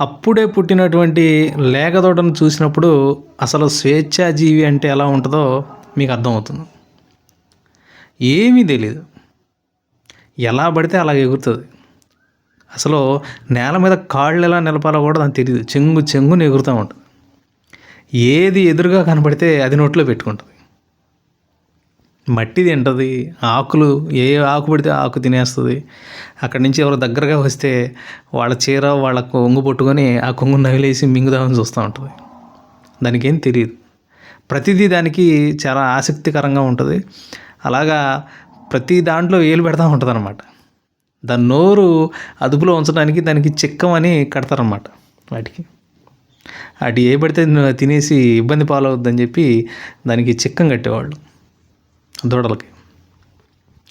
అప్పుడే పుట్టినటువంటి లేగదోడను చూసినప్పుడు అసలు స్వేచ్ఛాజీవి అంటే ఎలా ఉంటుందో మీకు అర్థమవుతుంది. ఏమీ తెలియదు ఎలా పడితే అలా ఎగురుతుంది. అసలు నేల మీద కాళ్ళు ఎలా నిలపాలో కూడా దానికి తెలియదు చెంగు చెంగుని ఎగురుతూ ఉంటుంది. ఏది ఎదురుగా కనబడితే అది నోట్లో పెట్టుకుంటుంది. మట్టి తింటుంది ఆకులు ఏ ఆకు పడితే ఆకు తినేస్తుంది. అక్కడి నుంచి ఎవరు దగ్గరగా వస్తే వాళ్ళ చీర వాళ్ళ కొంగు పట్టుకొని ఆ కొంగు నవిలేసి మింగుదామని చూస్తూ ఉంటుంది. దానికి ఏం తెలియదు ప్రతిదీ దానికి చాలా ఆసక్తికరంగా ఉంటుంది. అలాగా ప్రతి దాంట్లో వేలు పెడతా ఉంటుంది అనమాట దాని నోరు అదుపులో ఉంచడానికి దానికి చిక్కమని కడతారనమాట వాటికి. వాటి ఏ పడితే తినేసి ఇబ్బంది పాలవద్దని చెప్పి దానికి చిక్కం కట్టేవాళ్ళు. దూడలకి.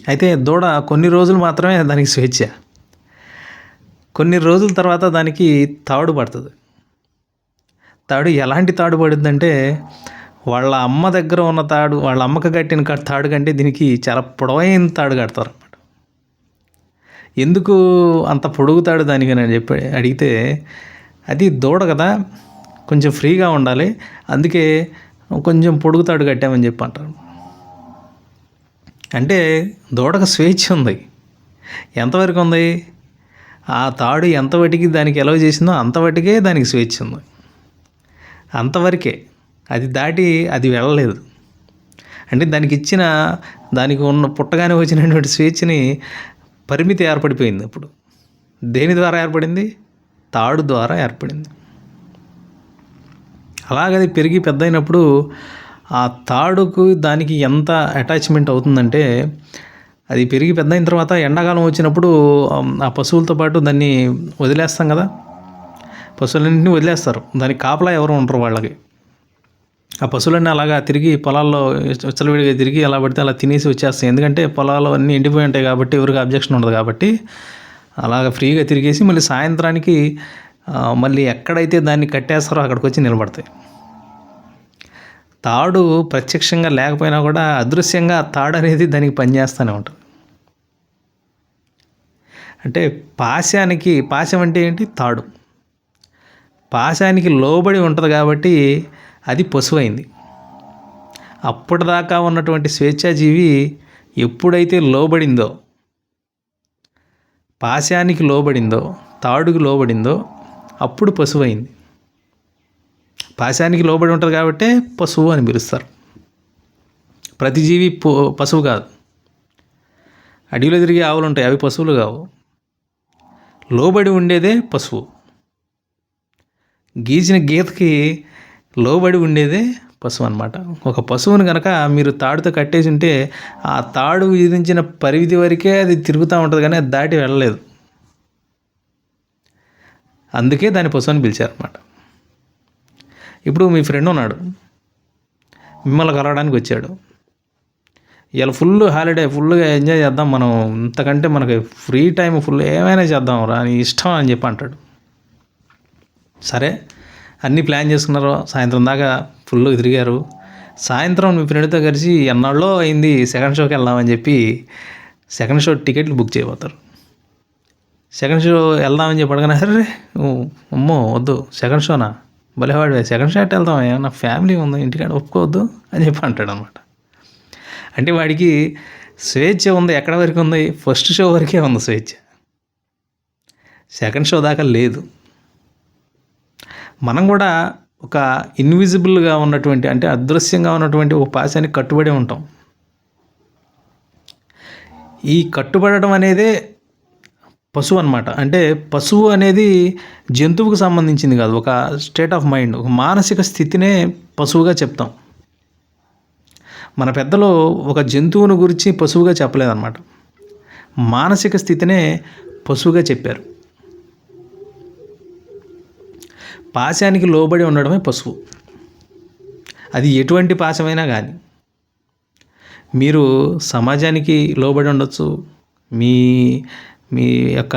అయితే దూడ కొన్ని రోజులు మాత్రమే దానికి స్వేచ్ఛ. కొన్ని రోజుల తర్వాత దానికి తాడు పడుతుంది. తాడు ఎలాంటి తాడు పడుద్దంటే వాళ్ళ అమ్మ దగ్గర ఉన్న తాడు వాళ్ళ అమ్మకి కట్టిన తాడు కంటే దీనికి చాలా పొడవైన తాడు కడతారు అనమాట ఎందుకు అంత పొడుగు తాడు దానికి నేను చెప్పి అడిగితే అది దూడ కదా కొంచెం ఫ్రీగా ఉండాలి అందుకే కొంచెం పొడుగు తాడు కట్టామని చెప్పి అంటారు. అంటే దూడకు స్వేచ్ఛ ఉంది. ఎంతవరకు ఉంది? ఆ తాడు ఎంతవటికి దానికి ఎలవ చేసిందో అంతవటికే దానికి స్వేచ్ఛ ఉంది. అంతవరకే అది దాటి అది వెళ్ళలేదు. అంటే దానికి ఇచ్చిన దానికి ఉన్న పుట్టగానే వచ్చినటువంటి స్వేచ్ఛని పరిమితి ఏర్పడిపోయింది ఇప్పుడు దేని ద్వారా ఏర్పడింది? తాడు ద్వారా ఏర్పడింది. అలాగది పెరిగి పెద్దయినప్పుడు ఆ తాడుకు దానికి ఎంత అటాచ్మెంట్ అవుతుందంటే అది పెరిగి పెద్ద అయిన తర్వాత ఎండాకాలం వచ్చినప్పుడు ఆ పశువులతో పాటు దాన్ని వదిలేస్తాం కదా. పశువులన్నింటినీ వదిలేస్తారు. దానికి కాపలా ఎవరు ఉంటారు వాళ్ళకి. ఆ పశువులన్నీ అలాగా తిరిగి పొలాల్లో విచ్చలవిడిగా తిరిగి అలా పడితే అలా తినేసి వచ్చేస్తాయి. ఎందుకంటే పొలాలు అన్నీ ఎండిపోయి ఉంటాయి కాబట్టి ఎవరికి అబ్జెక్షన్ ఉండదు కాబట్టి అలాగ ఫ్రీగా తిరిగేసి మళ్ళీ సాయంత్రానికి మళ్ళీ ఎక్కడైతే దాన్ని కట్టేస్తారో అక్కడికి వచ్చి నిలబడతాయి. తాడు ప్రత్యక్షంగా లేకపోయినా కూడా అదృశ్యంగా తాడు అనేది దానికి పనిచేస్తూనే ఉంటుంది. అంటే పాశానికి పాశం అంటే ఏంటి? తాడు. పాశానికి లోబడి ఉంటుంది కాబట్టి అది పశువైంది. అప్పటిదాకా ఉన్నటువంటి స్వేచ్ఛాజీవి ఎప్పుడైతే లోబడిందో పాశానికి లోబడిందో తాడుకు లోబడిందో అప్పుడు పశువైంది. పాశానికి లోబడి ఉంటుంది కాబట్టి పశువు అని పిలుస్తారు. ప్రతి జీవి పశువు కాదు. అడవిలో తిరిగే ఆవులు ఉంటాయి అవి పశువులు కావు. లోబడి ఉండేదే పశువు. గీచిన గీతకి లోబడి ఉండేదే పశువు అనమాట ఒక పశువుని కనుక మీరు తాడుతో కట్టేసి ఉంటే ఆ తాడు విధించిన పరిధి వరకే అది తిరుగుతూ ఉంటుంది కానీ అది దాటి వెళ్ళలేదు. అందుకే దాని పశువు అని పిలిచారనమాట ఇప్పుడు మీ ఫ్రెండ్ ఉన్నాడు. మిమ్మల్ని కలవడానికి వచ్చాడు. ఇలా ఫుల్ హాలిడే ఫుల్గా ఎంజాయ్ చేద్దాం మనం. ఇంతకంటే మనకి ఫ్రీ టైం ఫుల్ ఏమైనా చేద్దాం రా నీ ఇష్టం అని చెప్పి అంటాడు. సరే అన్నీ ప్లాన్ చేసుకున్నారు. సాయంత్రం దాకా ఫుల్గా తిరిగారు. సాయంత్రం మీ ఫ్రెండ్తో కలిసి ఎన్నాళ్ళో అయింది సెకండ్ షోకి వెళ్దామని చెప్పి సెకండ్ షో టికెట్లు బుక్ చేయబోతారు. సెకండ్ షో వెళ్దామని చెప్పి అడగనా సరే అమ్మో వద్దు సెకండ్ షోనా భలేవాడు సెకండ్ షాట్ వెళ్తాం వెళ్దాం ఏమన్నా ఫ్యామిలీ ఉంది ఇంటికాడ ఒప్పుకోవద్దు అని చెప్పి అంటాడు అనమాట అంటే వాడికి స్వేచ్ఛ ఉంది ఎక్కడ వరకు ఉంది? ఫస్ట్ షో వరకే ఉంది స్వేచ్ఛ. సెకండ్ షో దాకా లేదు. మనం కూడా ఒక ఇన్విజిబుల్గా ఉన్నటువంటి అంటే అదృశ్యంగా ఉన్నటువంటి ఒక పాశానికి కట్టుబడి ఉంటాం. ఈ కట్టుబడడం అనేదే పశువు అనమాట అంటే పశువు అనేది జంతువుకు సంబంధించింది కాదు. ఒక స్టేట్ ఆఫ్ మైండ్ ఒక మానసిక స్థితినే పశువుగా చెప్తాం. మన పెద్దలు ఒక జంతువును గురించి పశువుగా చెప్పలేదన్నమాట. మానసిక స్థితినే పశువుగా చెప్పారు. పాశానికి లోబడి ఉండడమే పశువు. అది ఎటువంటి పాశమైనా కానీ మీరు సమాజానికి లోబడి ఉండొచ్చు. మీ మీ యొక్క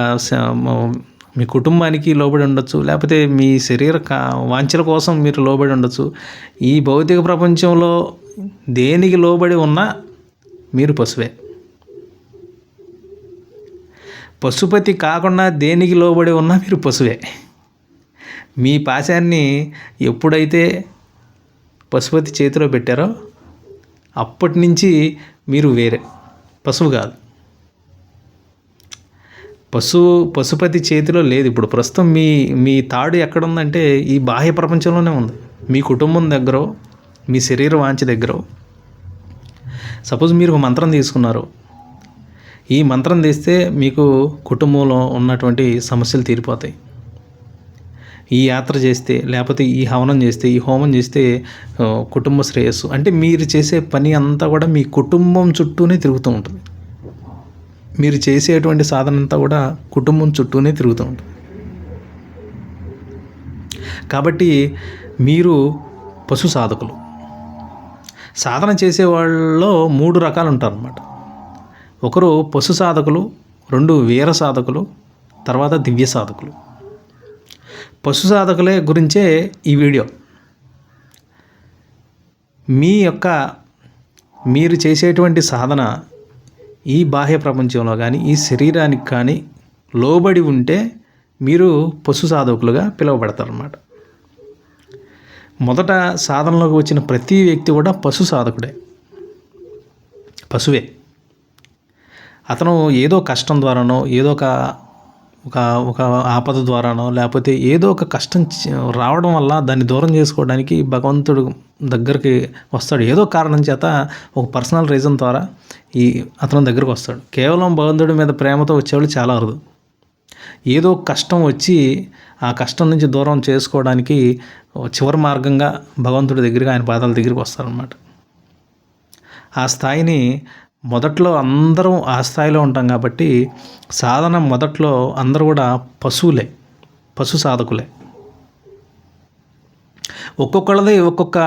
మీ కుటుంబానికి లోబడి ఉండొచ్చు లేకపోతే మీ శరీర కా వాంఛల కోసం మీరు లోబడి ఉండొచ్చు. ఈ భౌతిక ప్రపంచంలో దేనికి లోబడి ఉన్నా మీరు పశువే. పశుపతి కాకుండా దేనికి లోబడి ఉన్నా మీరు పశువే. మీ పాశాన్ని ఎప్పుడైతే పశుపతి చేతిలో పెట్టారో అప్పటి నుంచి మీరు వేరే పశువు కాదు. పశు పశుపతి చేతిలో లేదు. ఇప్పుడు ప్రస్తుతం మీ మీ తాడు ఎక్కడ ఉందంటే ఈ బాహ్య ప్రపంచంలోనే ఉంది. మీ కుటుంబం దగ్గర మీ శరీర వాంఛ దగ్గర. సపోజ్ మీరు ఒక మంత్రం తీసుకున్నారు. ఈ మంత్రం తీస్తే మీకు కుటుంబంలో ఉన్నటువంటి సమస్యలు తీరిపోతాయి. ఈ యాత్ర చేస్తే లేకపోతే ఈ హవనం చేస్తే ఈ హోమం చేస్తే కుటుంబ శ్రేయస్సు. అంటే మీరు చేసే పని అంతా కూడా మీ కుటుంబం చుట్టూనే తిరుగుతూ ఉంటుంది. మీరు చేసేటువంటి సాధన అంతా కూడా కుటుంబం చుట్టూనే తిరుగుతూ ఉంటుంది. కాబట్టి మీరు పశు సాధకులు. సాధన చేసే వాళ్ళలో మూడు రకాలు ఉంటారన్నమాట. ఒకరు పశు సాధకులు రెండు వీర సాధకులు తర్వాత దివ్య సాధకులు. పశు సాధకులే గురించే ఈ వీడియో. మీ యొక్క మీరు చేసేటువంటి సాధన ఈ బాహ్య ప్రపంచంలో కానీ ఈ శరీరానికి కానీ లోబడి ఉంటే మీరు పశు సాధకులుగా పిలువబడతారన్నమాట. మొదట సాధనలోకి వచ్చిన ప్రతి వ్యక్తి కూడా పశు సాధకుడే. పశువే. అతను ఏదో కష్టం ద్వారానో ఏదో ఒక ఒక ఒక ఆపద ద్వారానో లేకపోతే ఏదో ఒక కష్టం రావడం వల్ల దాన్ని దూరం చేసుకోవడానికి భగవంతుడు దగ్గరికి వస్తాడు. ఏదో కారణం చేత ఒక పర్సనల్ రీజన్ ద్వారా ఈ అతను దగ్గరికి వస్తాడు. కేవలం భగవంతుడి మీద ప్రేమతో వచ్చేవాళ్ళు చాలా అరుదు. ఏదో కష్టం వచ్చి ఆ కష్టం నుంచి దూరం చేసుకోవడానికి చివరి మార్గంగా భగవంతుడి దగ్గరికి ఆయన పాదాల దగ్గరికి వస్తారనమాట ఆ స్థాయిని మొదట్లో అందరం ఆ స్థాయిలో ఉంటాం కాబట్టి సాధన మొదట్లో అందరూ కూడా పశువులే పశు సాధకులే. ఒక్కొక్కళ్ళది ఒక్కొక్క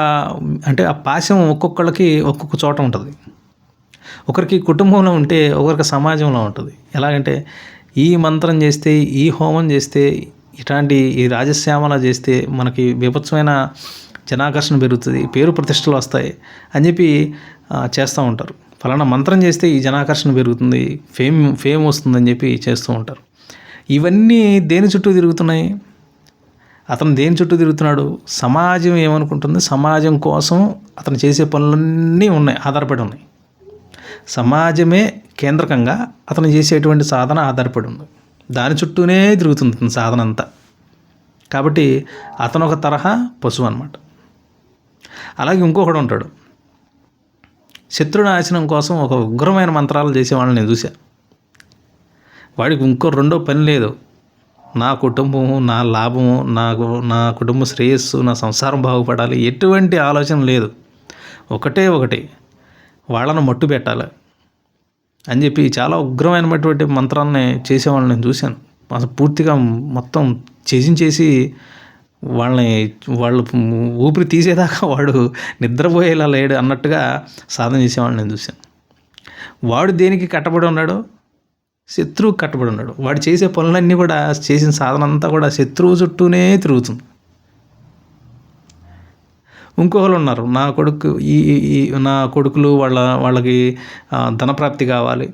అంటే ఆ పాశం ఒక్కొక్కళ్ళకి ఒక్కొక్క చోట ఉంటుంది. ఒకరికి కుటుంబంలో ఉంటే ఒకరికి సమాజంలో ఉంటుంది. ఎలాగంటే ఈ మంత్రం చేస్తే ఈ హోమం చేస్తే ఇట్లాంటి ఈ రాజశ్యామల చేస్తే మనకి విభత్సమైన జనాకర్షణ పెరుగుతుంది పేరు ప్రతిష్టలు వస్తాయి అని చెప్పి చేస్తూ ఉంటారు. ఫలానా మంత్రం చేస్తే ఈ జనాకర్షణ పెరుగుతుంది ఫేమ్ ఫేమ్ వస్తుందని చెప్పి చేస్తూ ఉంటారు. ఇవన్నీ దేని చుట్టూ తిరుగుతున్నాయి? అతను దేని చుట్టూ తిరుగుతున్నాడు? సమాజం ఏమనుకుంటుంది? సమాజం కోసం అతను చేసే పనులన్నీ ఉన్నాయి ఆధారపడి ఉన్నాయి. సమాజమే కేంద్రకంగా అతను చేసేటువంటి సాధన ఆధారపడి ఉంది. దాని చుట్టూనే తిరుగుతుంది సాధన అంతా. కాబట్టి అతను ఒక తరహా పశువు అనమాట అలాగే ఇంకొకడు ఉంటాడు. శత్రు నాశనం కోసం ఒక ఉగ్రమైన మంత్రాలు చేసేవాళ్ళని నేను చూశా. వాడికి ఇంకో రెండో పని లేదు. నా కుటుంబము నా లాభము నాకు నా కుటుంబ శ్రేయస్సు నా సంసారం బాగుపడాలి ఎటువంటి ఆలోచన లేదు. ఒకటే ఒకటి వాళ్ళను మట్టు పెట్టాలి అని చెప్పి చాలా ఉగ్రమైనటువంటి మంత్రాలని చేసేవాళ్ళని నేను చూశాను. అసలు పూర్తిగా మొత్తం చేసి వాళ్ళని వాళ్ళు ఊపిరి తీసేదాకా వాడు నిద్రపోయేలా లేడు అన్నట్టుగా సాధన చేసేవాళ్ళని నేను చూశాను. వాడు దేనికి కట్టబడి ఉన్నాడు? శత్రువు కట్టబడి ఉన్నాడు. వాడు చేసే పనులన్నీ కూడా చేసిన సాధన అంతా కూడా శత్రువు చుట్టూనే తిరుగుతుంది. ఇంకొకరు ఉన్నారు. నా కొడుకు ఈ ఈ- నా కొడుకులు వాళ్ళ వాళ్ళకి ధనప్రాప్తి కావాలి.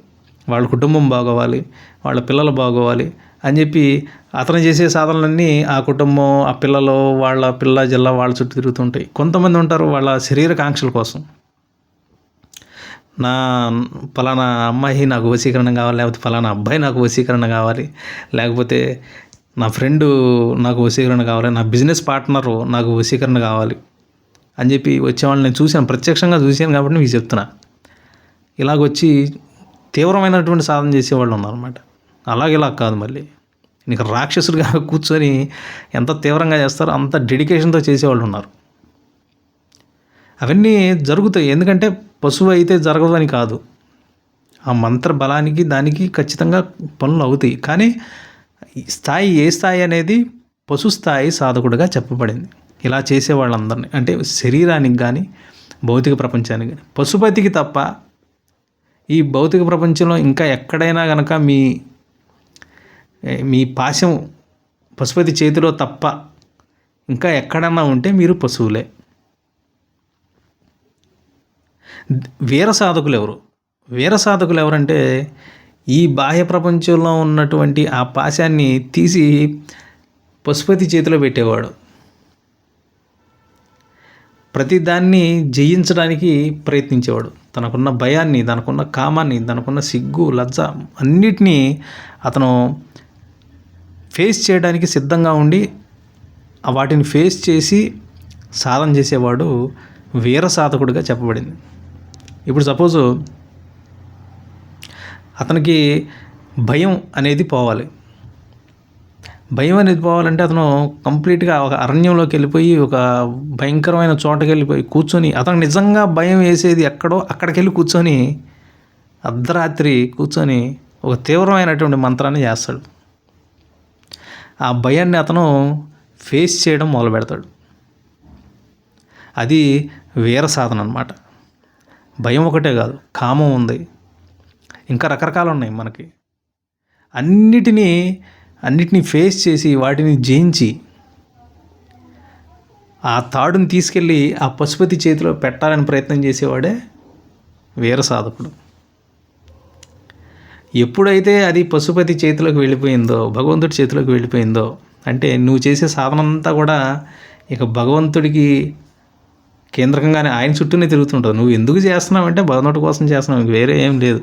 వాళ్ళ కుటుంబం బాగోవాలి. వాళ్ళ పిల్లలు బాగోవాలి. అని చెప్పి అతను చేసే సాధనలన్నీ ఆ కుటుంబం ఆ పిల్లలు వాళ్ళ పిల్ల జిల్లా వాళ్ళ చుట్టూ తిరుగుతుంటాయి. కొంతమంది ఉంటారు వాళ్ళ శరీర కాంక్షల కోసం. నా ఫలానా అమ్మాయి నాకు వశీకరణ కావాలి లేకపోతే ఫలానా అబ్బాయి నాకు వశీకరణ కావాలి లేకపోతే నా ఫ్రెండు నాకు వశీకరణ కావాలి నా బిజినెస్ పార్ట్నరు నాకు వశీకరణ కావాలి అని చెప్పి వచ్చేవాళ్ళు నేను చూశాను ప్రత్యక్షంగా చూశాను కాబట్టి మీకు చెప్తున్నా. ఇలాగొచ్చి తీవ్రమైనటువంటి సాధన చేసేవాళ్ళు ఉన్నారన్నమాట. అలాగే ఇలా కాదు మళ్ళీ. నీకు రాక్షసుడిగా కూర్చొని ఎంత తీవ్రంగా చేస్తారో అంత డెడికేషన్తో చేసేవాళ్ళు ఉన్నారు. అవన్నీ జరుగుతాయి. ఎందుకంటే పశువు అయితే జరగదు అని కాదు. ఆ మంత్ర బలానికి దానికి ఖచ్చితంగా పనులు అవుతాయి. కానీ స్థాయి ఏ స్థాయి అనేది పశు స్థాయి సాధకుడిగా చెప్పబడింది. ఇలా చేసే వాళ్ళందరినీ అంటే శరీరానికి కానీ భౌతిక ప్రపంచానికి కానీ పశుపతికి తప్ప ఈ భౌతిక ప్రపంచంలో ఇంకా ఎక్కడైనా కనుక మీ మీ పాశం పశుపతి చేతిలో తప్ప ఇంకా ఎక్కడన్నా ఉంటే మీరు పశువులే. వీర సాధకులు ఎవరు వీర సాధకులు ఎవరంటే ఈ బాహ్య ప్రపంచంలో ఉన్నటువంటి ఆ పాశాన్ని తీసి పశుపతి చేతిలో పెట్టేవాడు. ప్రతిదాన్ని జయించడానికి ప్రయత్నించేవాడు. తనకున్న భయాన్ని తనకున్న కామాన్ని తనకున్న సిగ్గు లజ్జ అన్నిటినీ అతను ఫేస్ చేయడానికి సిద్ధంగా ఉండి వాటిని ఫేస్ చేసి సాధన చేసేవాడు వీర సాధకుడిగా చెప్పబడింది. ఇప్పుడు సపోజు అతనికి భయం అనేది పోవాలి. భయం అనేది పోవాలంటే అతను కంప్లీట్గా ఒక అరణ్యంలోకి వెళ్ళిపోయి ఒక భయంకరమైన చోటకి వెళ్ళిపోయి కూర్చొని అతను నిజంగా భయం వేసేది ఎక్కడో అక్కడికి వెళ్ళి కూర్చొని అర్ధరాత్రి కూర్చొని ఒక తీవ్రమైనటువంటి మంత్రాన్ని చేస్తాడు. ఆ భయాన్ని అతను ఫేస్ చేయడం మొదలు పెడతాడు అది వీర సాధన అనమాట భయం ఒకటే కాదు కామం ఉంది. ఇంకా రకరకాలు ఉన్నాయి మనకి. అన్నిటినీ అన్నిటినీ ఫేస్ చేసి వాటిని జయించి ఆ తాడుని తీసుకెళ్ళి ఆ పశుపతి చేతిలో పెట్టాలని ప్రయత్నం చేసేవాడే వీర సాధకుడు. ఎప్పుడైతే అది పశుపతి చేతిలోకి వెళ్ళిపోయిందో భగవంతుడి చేతిలోకి వెళ్ళిపోయిందో అంటే నువ్వు చేసే సాధన అంతా కూడా ఇక భగవంతుడికి కేంద్రకంగానే ఆయన చుట్టూనే తిరుగుతుంటావు నువ్వు ఎందుకు చేస్తున్నావు అంటే భగవంతుడి కోసం చేస్తున్నావు ఇంక వేరే ఏం లేదు.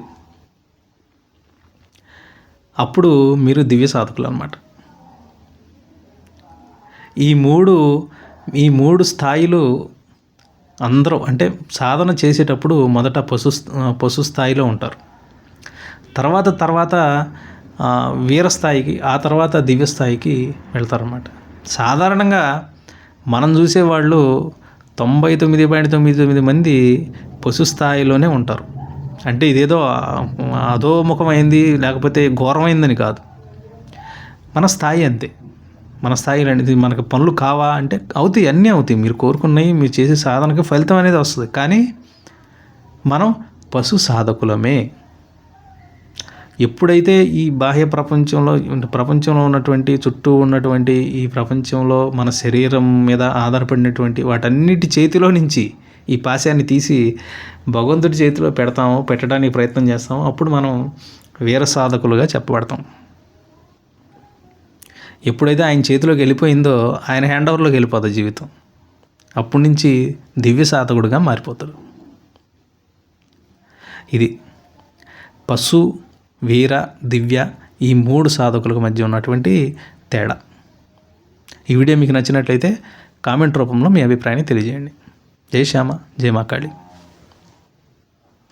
అప్పుడు మీరు దివ్య సాధకులు అనమాట ఈ మూడు ఈ మూడు స్థాయిలు అందరూ అంటే సాధన చేసేటప్పుడు మొదట పశు పశు స్థాయిలో ఉంటారు. తర్వాత తర్వాత వీరస్థాయికి వీర స్థాయికి ఆ తర్వాత దివ్యస్థాయికి వెళ్తారన్నమాట. సాధారణంగా మనం చూసేవాళ్ళు తొంభై తొమ్మిది పాయింట్ తొమ్మిది తొమ్మిది మంది పశు స్థాయిలోనే ఉంటారు. అంటే ఇదేదో అధోముఖమైంది లేకపోతే ఘోరమైందని కాదు. మన స్థాయి అంతే. మన స్థాయి అనేది మనకు పనులు కావా అంటే అవుతాయి అన్నీ అవుతాయి. మీరు కోరుకున్నవి మీరు చేసే సాధనకి ఫలితం అనేది వస్తుంది. కానీ మనం పశు సాధకులమే. ఎప్పుడైతే ఈ బాహ్య ప్రపంచంలో ప్రపంచంలో ఉన్నటువంటి చుట్టూ ఉన్నటువంటి ఈ ప్రపంచంలో మన శరీరం మీద ఆధారపడినటువంటి వాటన్నిటి చేతిలో నుంచి ఈ పాశాన్ని తీసి భగవంతుడి చేతిలో పెడతాము పెట్టడానికి ప్రయత్నం చేస్తాము. అప్పుడు మనం వీర సాధకులుగా చెప్పబడతాం. ఎప్పుడైతే ఆయన చేతిలోకి వెళ్ళిపోయిందో ఆయన హ్యాండ్ ఓవర్లోకి వెళ్ళిపోతుంది జీవితం. అప్పటి నుంచి దివ్య సాధకుడుగా మారిపోతాడు. ఇది పశు వీర దివ్య ఈ మూడు సాధకులకు మధ్య ఉన్నటువంటి తేడా. ఈ వీడియో మీకు నచ్చినట్లయితే కామెంట్ రూపంలో మీ అభిప్రాయాన్ని తెలియజేయండి. జై శ్యామ జై మాకాళి.